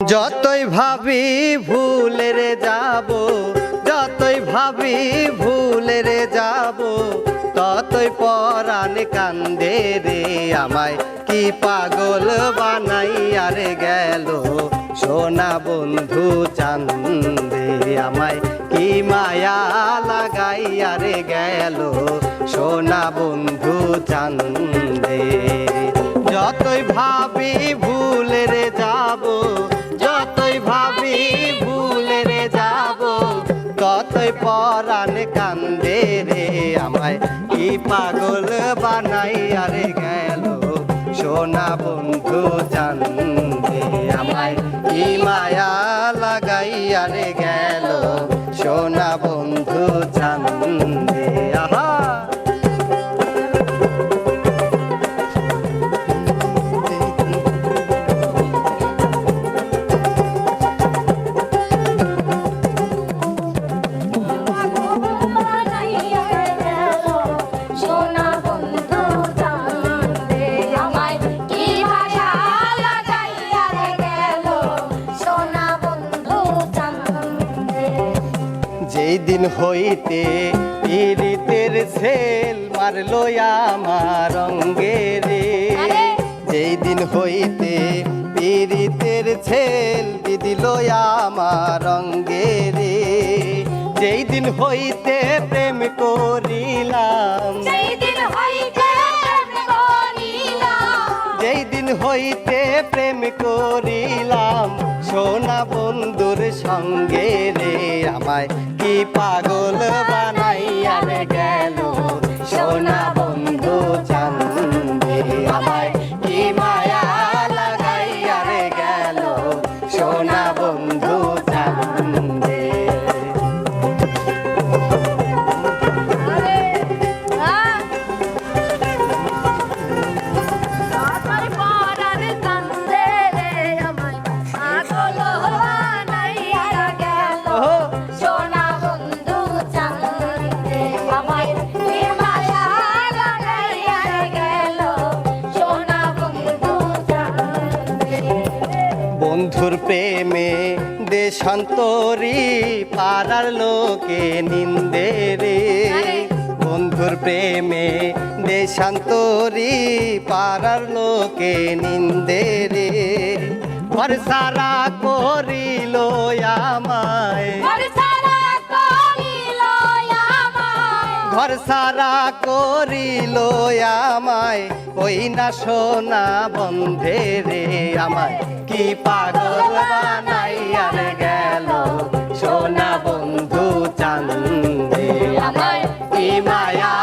যতই ভাবি ভুলে রে যাব, যতই ভাবি ভুলে রে যাব, ততই পরাণ কান্দে রে আমায়। কি পাগল বানাইয়া রে গেল, সোনা বন্ধু চান্দে আমায়। কি মায়া লাগাইয়া রে গেল, সোনা বন্ধু চান্দে। যতই ভাবি ভুলে পাগল বানাইয়া রে গেল? সোনা বন্ধু জানবে আমায় কি মায়া লাগাইয়া রে গেল? সোনা বন্ধু দিন হইতে পীড়িতের ছেল মারলো আমার অঙ্গে রে! যেই দিন হইতে পীড়িতের ছেল দিদিল আমার অঙ্গে রে যেই দিন হইতে প্রেম করিলাম। যেই দিন হইতে প্রেম করিলাম। সোনা বন্ধুর সঙ্গে রে আমায় কি পাগল বানাইয়া গেল? সোনা বন্ধুর প্রেমে দেশান্তরি পাড়ার লোকে নিন্দে রে! বন্ধুর প্রেমে দেশান্তরি পাড়ার লোকে নিন্দে রে। ভরসারা করিল আমায়। ঘর সারা করিল আমায়। ওই না সোনা বন্ধে রে আমায়। কি পাগল বানাইয়া রে গেল সোনা বন্ধু চান্দে আমায়। কি মায়া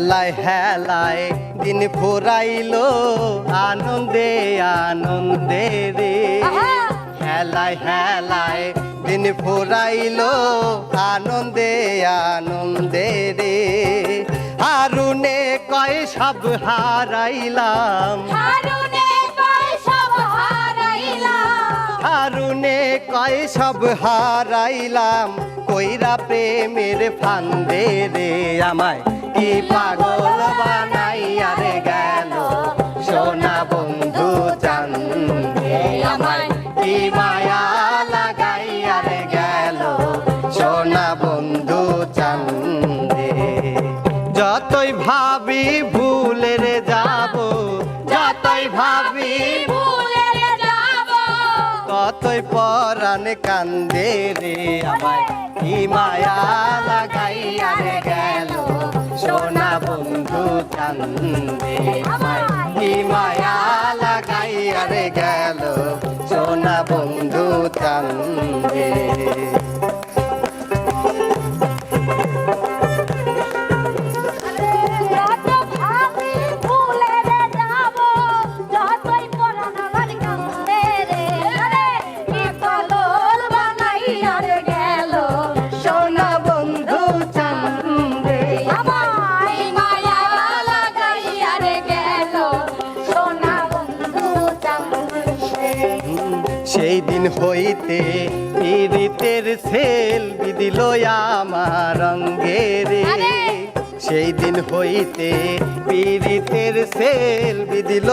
হেলায় হেলায় দিন ফুরাইলো আনন্দে আনন্দে রে! হেলায় হেলায় দিন ফুরাইলো আনন্দে আনন্দে রে। হারুনে কয় সব হারাইলাম। হারুনে কয় সব হারাইলাম। কইরা প্রেমের ফান্দে রে আমায় কি পাগল বানাইয়া রে গেল? সোনা বন্ধু চান্দে আমায় কি মায়া লাগাইয়া রে গেল? সোনা বন্ধু চান্দে। যতই ভাবি ভুলের যাব, যতই ভাবি কতই পরাণ কান্দে রে আমায় কি মায়া লাগাইয়া রে গেল, সোনা বন্ধু কান্দে। আমায় কি মায়া লাগাইয়া রে গেল, সোনা বন্ধু যতই কান্দে। সেই দিন হইতে পীড়িতের সেল বিদিল আমার রঙ্গে রে সেই দিন হইতে পীড়িতের সেল বিদিল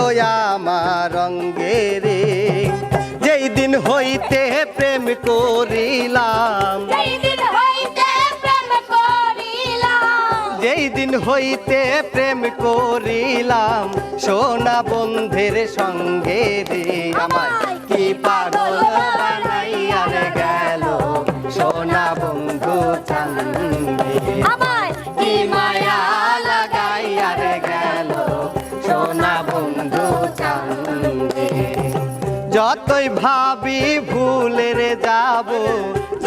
আমার রঙ্গে রে যেই দিন হইতে প্রেম করিলাম। যেই দিন হইতে প্রেম করিলাম। যেই দিন হইতে প্রেম করিলাম সোনা বন্ধের সঙ্গে রে আমার কি পাগল বানাইয়া গেল? সোনা বন্ধু চান্দে। কি মায়া লাগাইয়া গেল? সোনা বন্ধু চান্দে। যতই ভাবি ভুলে রে যাব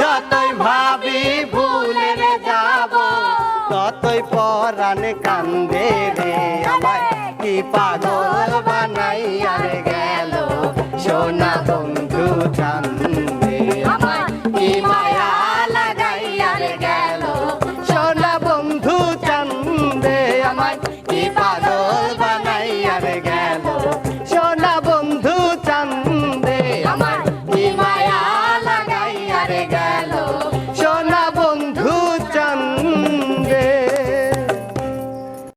যতই ভাবি ভুলে রে যাব ততই পরাণ কান্দে রে। আমায় কি পাগল বানাইয়া গেল? সোনা বন্ধু